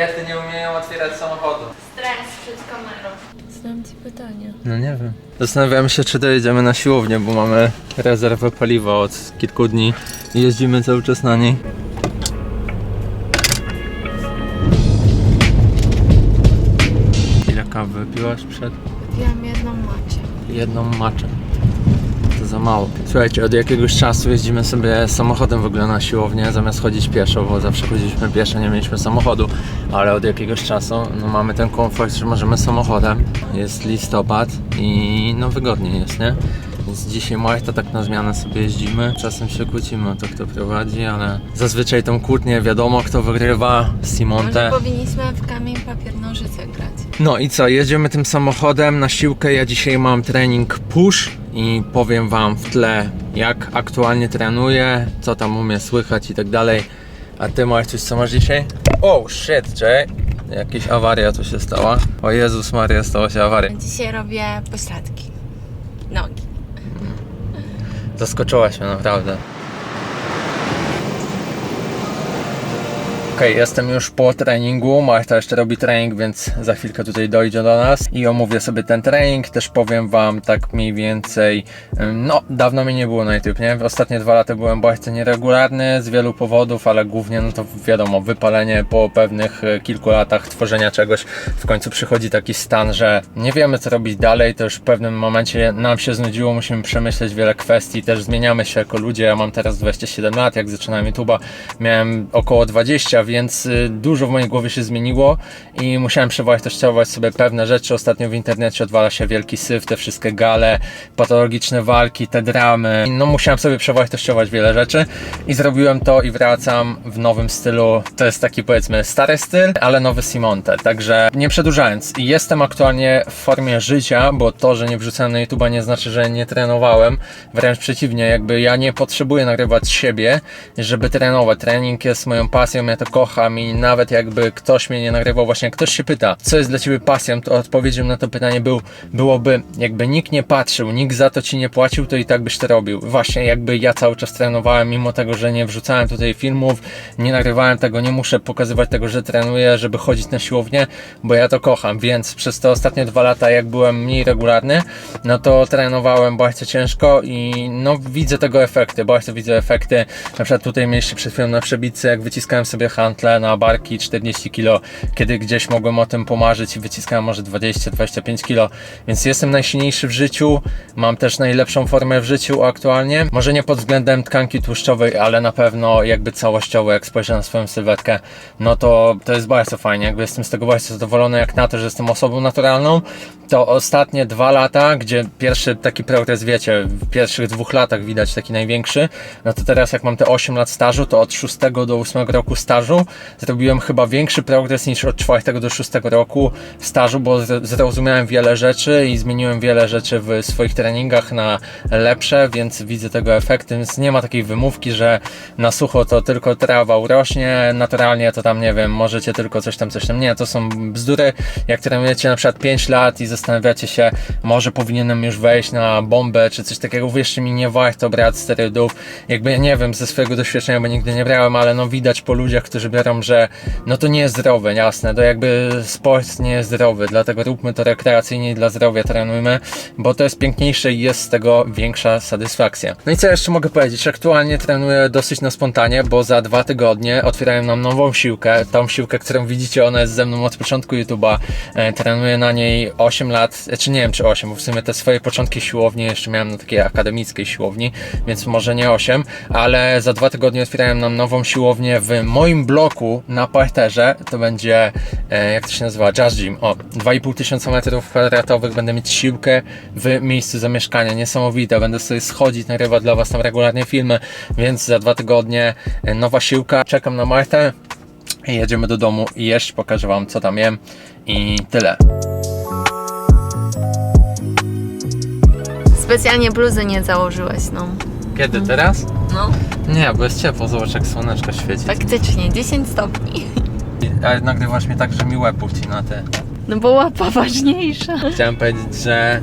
Kobiety nie umieją otwierać samochodu. Stres przed kamerą. Zadam ci pytanie. No nie wiem. Zastanawiamy się, czy dojedziemy na siłownię, bo mamy rezerwę paliwa od kilku dni i jeździmy cały czas na niej. Ile kawy wypiłaś przed? Wypiłam jedną macie. jedną maczę. Za mało. Słuchajcie, od jakiegoś czasu jeździmy sobie samochodem w ogóle na siłownię, zamiast chodzić pieszo, bo zawsze chodziliśmy pieszo, nie mieliśmy samochodu, ale od jakiegoś czasu no, mamy ten komfort, że możemy samochodem. Jest listopad i no wygodniej jest, nie? Więc dzisiaj Marta tak na zmianę sobie jeździmy. Czasem się kłócimy o to, kto prowadzi, ale zazwyczaj tą kłótnię wiadomo, kto wygrywa. Simonte. Może powinniśmy w kamień, papier, nożyce grać. No i co, jedziemy tym samochodem na siłkę. Ja dzisiaj mam trening push i powiem wam w tle, jak aktualnie trenuję, co tam u mnie słychać i tak dalej. A ty masz coś, co masz dzisiaj? Oh shit, Jay. Jakaś awaria tu się stała. O Jezus Maria, stała się awaria. Dzisiaj robię pośladki. Nogi. Zaskoczyłaś mnie naprawdę. Okej, jestem już po treningu. Marta jeszcze robi trening, więc za chwilkę tutaj dojdzie do nas i omówię sobie ten trening. Też powiem Wam tak mniej więcej. No, dawno mnie nie było na YouTube, nie? Ostatnie dwa lata byłem bardzo nieregularny z wielu powodów, ale głównie, no to wiadomo, wypalenie po pewnych e, kilku latach tworzenia czegoś. W końcu przychodzi taki stan, że nie wiemy co robić dalej. To już w pewnym momencie nam się znudziło, musimy przemyśleć wiele kwestii. Też zmieniamy się jako ludzie. Ja mam teraz 27 lat, jak zaczynałem YouTube'a, miałem około 20, więc y, dużo w mojej głowie się zmieniło i musiałem przewartościować sobie pewne rzeczy. Ostatnio w internecie odwala się wielki syf, te wszystkie gale, patologiczne walki, te dramy. No musiałem sobie przewartościować wiele rzeczy i zrobiłem to i wracam w nowym stylu. To jest taki powiedzmy stary styl, ale nowy Simonte. Także nie przedłużając, jestem aktualnie w formie życia, bo to, że nie wrzucałem na YouTube'a nie znaczy, że nie trenowałem. Wręcz przeciwnie, jakby ja nie potrzebuję nagrywać siebie, żeby trenować. Trening jest moją pasją, ja to kocham i nawet jakby ktoś mnie nie nagrywał, właśnie jak ktoś się pyta, co jest dla Ciebie pasją, to odpowiedzią na to pytanie był, byłoby, jakby nikt nie patrzył, nikt za to Ci nie płacił, to i tak byś to robił. Właśnie jakby ja cały czas trenowałem, mimo tego, że nie wrzucałem tutaj filmów, nie nagrywałem tego, nie muszę pokazywać tego, że trenuję, żeby chodzić na siłownię, bo ja to kocham, więc przez te ostatnie dwa lata, jak byłem mniej regularny, no to trenowałem bardzo ciężko i no widzę tego efekty, bardzo widzę efekty. Na przykład tutaj mieliście przed chwilą na przebicy, jak wyciskałem sobie hantle na barki 40 kg, kiedy gdzieś mogłem o tym pomarzyć i wyciskałem może 20-25 kg, więc jestem najsilniejszy w życiu, mam też najlepszą formę w życiu aktualnie. Może nie pod względem tkanki tłuszczowej, ale na pewno jakby całościowo, jak spojrzę na swoją sylwetkę, no to to jest bardzo fajnie, jakby jestem z tego bardzo zadowolony, jak na to, że jestem osobą naturalną, to ostatnie dwa lata, gdzie pierwszy taki progres, wiecie, w pierwszych dwóch latach widać taki największy, no to teraz jak mam te 8 lat stażu, to od 6 do 8 roku stażu zrobiłem chyba większy progres niż od 4 do 6 roku stażu, bo zro- zrozumiałem wiele rzeczy i zmieniłem wiele rzeczy w swoich treningach na lepsze, więc widzę tego efekty, więc nie ma takiej wymówki, że na sucho to tylko trawa urośnie, naturalnie to tam nie wiem, możecie tylko coś tam, coś tam. Nie, to są bzdury. Jak trenujecie na przykład 5 lat i zastanawiacie się, może powinienem już wejść na bombę czy coś takiego, wierzcie mi, nie warto brać sterydów. Jakby nie wiem ze swojego doświadczenia, bo nigdy nie brałem, ale no widać po ludziach, którzy biorą, że no to nie jest zdrowe, jasne, to jakby sport nie jest zdrowy, dlatego róbmy to rekreacyjnie dla zdrowia trenujmy, bo to jest piękniejsze i jest z tego większa satysfakcja. No i co jeszcze mogę powiedzieć? Aktualnie trenuję dosyć na spontanie, bo za dwa tygodnie otwierają nam nową siłkę. Tą siłkę, którą widzicie, ona jest ze mną od początku YouTube'a. E, trenuję na niej 8 lat, czy nie wiem czy 8, bo w sumie te swoje początki siłowni jeszcze miałem na takiej akademickiej siłowni, więc może nie 8, ale za dwa tygodnie otwierają nam nową siłownię w moim bloku na parterze. To będzie, e, jak to się nazywa, Jazz Gym. O, 2,5 tysiąca metrów kwadratowych będę mieć siłkę w miejscu zamieszkania. Niesamowite. Będę sobie schodzić, nagrywać dla Was tam regularnie filmy, więc za dwa tygodnie e, nowa siłka. Czekam na Martę i jedziemy do domu i jeść. Pokażę Wam, co tam jem i tyle. Specjalnie bluzy nie założyłeś, no. Kiedy teraz? No, Nie, bo jest ciepło, zobacz jak słoneczko świeci. faktycznie, 10 stopni. Ale nagrywasz mnie tak, że mi łeb ucina ty. No bo łapa ważniejsza. Chciałem powiedzieć, że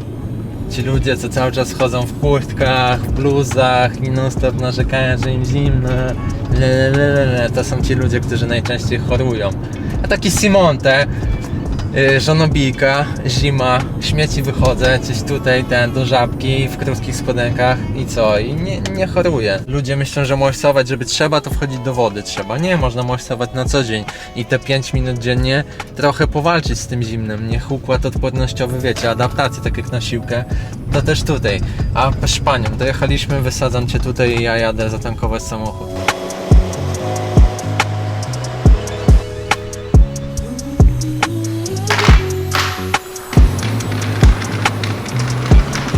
ci ludzie, co cały czas chodzą w kurtkach, w bluzach i non stop narzekają, że im zimno, le, le, le, le, to są ci ludzie, którzy najczęściej chorują. A taki Simonte, żonobijka, zima, śmieci wychodzę, coś tutaj, ten, do żabki, w krótkich spodenkach i co? I nie, nie choruję. Ludzie myślą, że moistować, żeby trzeba, to wchodzić do wody trzeba. Nie, można moistować na co dzień i te 5 minut dziennie trochę powalczyć z tym zimnem. Niech układ odpornościowy, wiecie, adaptację, tak jak na siłkę, to też tutaj. A Szpanią, dojechaliśmy, wysadzam cię tutaj i ja jadę zatankować samochód.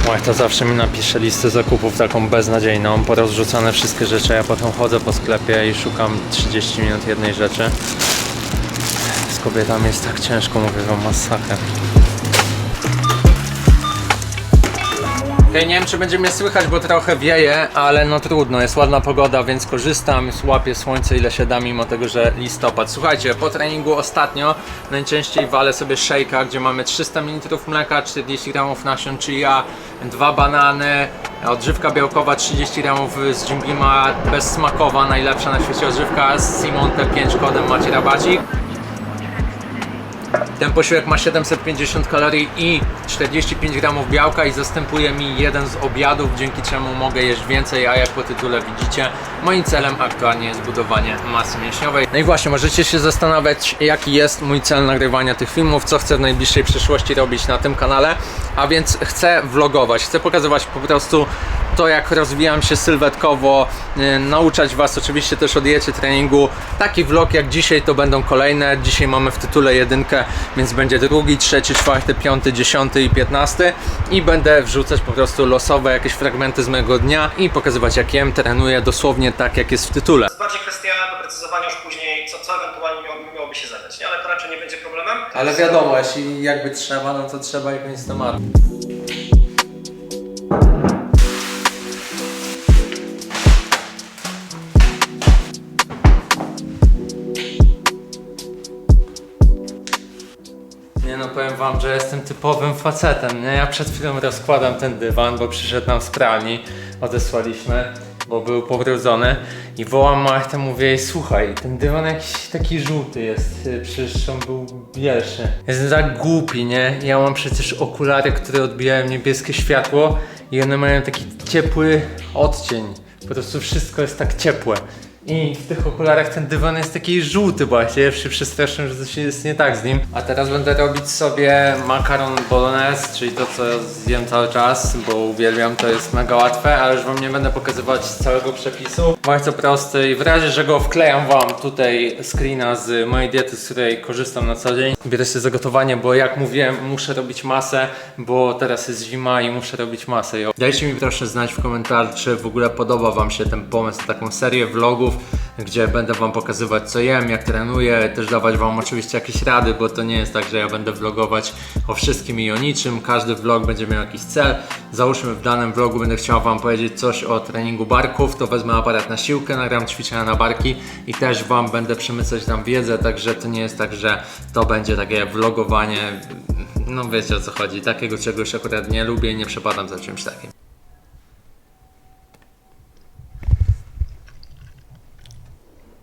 Majta zawsze mi napisze listę zakupów taką beznadziejną, porozrzucane wszystkie rzeczy, ja potem chodzę po sklepie i szukam 30 minut jednej rzeczy. Z kobietami jest tak ciężko, mówię wam masakra. Okej, nie wiem czy będzie mnie słychać, bo trochę wieje, ale no trudno, jest ładna pogoda, więc korzystam, łapię słońce ile się da, mimo tego, że listopad. Słuchajcie, po treningu ostatnio najczęściej walę sobie szejka, gdzie mamy 300 ml mleka, 40 g nasion chia, dwa banany, odżywka białkowa 30 g z Jim bezsmakowa, najlepsza na świecie odżywka z Simonte 5 kodem macie rabacik. Ten posiłek ma 750 kalorii i 45 gramów białka i zastępuje mi jeden z obiadów, dzięki czemu mogę jeść więcej, a jak po tytule widzicie, moim celem aktualnie jest budowanie masy mięśniowej. No i właśnie, możecie się zastanawiać, jaki jest mój cel nagrywania tych filmów, co chcę w najbliższej przyszłości robić na tym kanale, a więc chcę vlogować, chcę pokazywać po prostu to, jak rozwijam się sylwetkowo, yy, nauczać Was oczywiście też o diecie, treningu. Taki vlog jak dzisiaj to będą kolejne. Dzisiaj mamy w tytule jedynkę, więc będzie drugi, trzeci, czwarty, piąty, dziesiąty i piętnasty i będę wrzucać po prostu losowe jakieś fragmenty z mojego dnia i pokazywać jak jem, trenuję dosłownie tak jak jest w tytule. jest bardziej kwestia doprecyzowania już później, co, co ewentualnie miało, miałoby się zadać, nie? Ale to raczej nie będzie problemem. Ale wiadomo, jeśli jakby trzeba, no to trzeba i koniec wam, że jestem typowym facetem, nie? Ja przed chwilą rozkładam ten dywan, bo przyszedł nam z pralni, odesłaliśmy, bo był pobrudzony i wołam Martę, mówię jej, słuchaj, ten dywan jakiś taki żółty jest, y, przecież on był bielszy. Jestem tak głupi, nie? Ja mam przecież okulary, które odbijają niebieskie światło i one mają taki ciepły odcień. Po prostu wszystko jest tak ciepłe. I w tych okularach ten dywan jest taki żółty właśnie, ja się przestraszyłem, że coś jest nie tak z nim. A teraz będę robić sobie makaron bolognese, czyli to co zjem cały czas, bo uwielbiam, to jest mega łatwe, ale już wam nie będę pokazywać całego przepisu. Bardzo prosty i w razie, że go wklejam wam tutaj screena z mojej diety, z której korzystam na co dzień. Bierę się za gotowanie, bo jak mówiłem, muszę robić masę, bo teraz jest zima i muszę robić masę. Dajcie mi proszę znać w komentarzu, czy w ogóle podoba wam się ten pomysł, taką serię vlogów, gdzie będę wam pokazywać co jem, jak trenuję, też dawać wam oczywiście jakieś rady, bo to nie jest tak, że ja będę vlogować o wszystkim i o niczym. Każdy vlog będzie miał jakiś cel. Załóżmy w danym vlogu będę chciał wam powiedzieć coś o treningu barków, to wezmę aparat na siłkę, nagram ćwiczenia na barki i też wam będę przemycać tam wiedzę, także to nie jest tak, że to będzie takie vlogowanie, no wiecie o co chodzi, takiego czegoś akurat nie lubię i nie przepadam za czymś takim.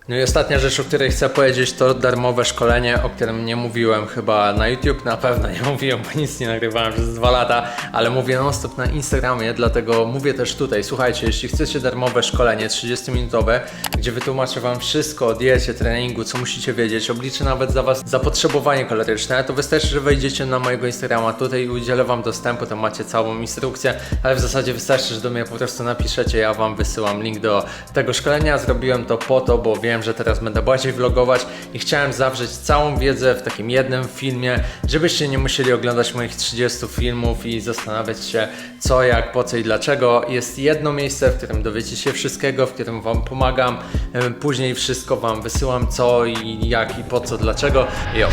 No i ostatnia rzecz, o której chcę powiedzieć, to darmowe szkolenie, o którym nie mówiłem chyba na YouTube, na pewno nie mówiłem, bo nic nie nagrywałem przez dwa lata, ale mówię non-stop na Instagramie, dlatego mówię też tutaj. Słuchajcie, jeśli chcecie darmowe szkolenie 30-minutowe, gdzie wytłumaczę Wam wszystko o diecie, treningu, co musicie wiedzieć, obliczę nawet za Was zapotrzebowanie kaloryczne, to wystarczy, że wejdziecie na mojego Instagrama tutaj i udzielę Wam dostępu, tam macie całą instrukcję, ale w zasadzie wystarczy, że do mnie po prostu napiszecie, ja Wam wysyłam link do tego szkolenia. Zrobiłem to po to, bo wiem, że teraz będę bardziej vlogować i chciałem zawrzeć całą wiedzę w takim jednym filmie, żebyście nie musieli oglądać moich 30 filmów i zastanawiać się co, jak, po co i dlaczego. Jest jedno miejsce, w którym dowiecie się wszystkiego, w którym Wam pomagam. Później wszystko Wam wysyłam co i jak i po co, dlaczego. Jo.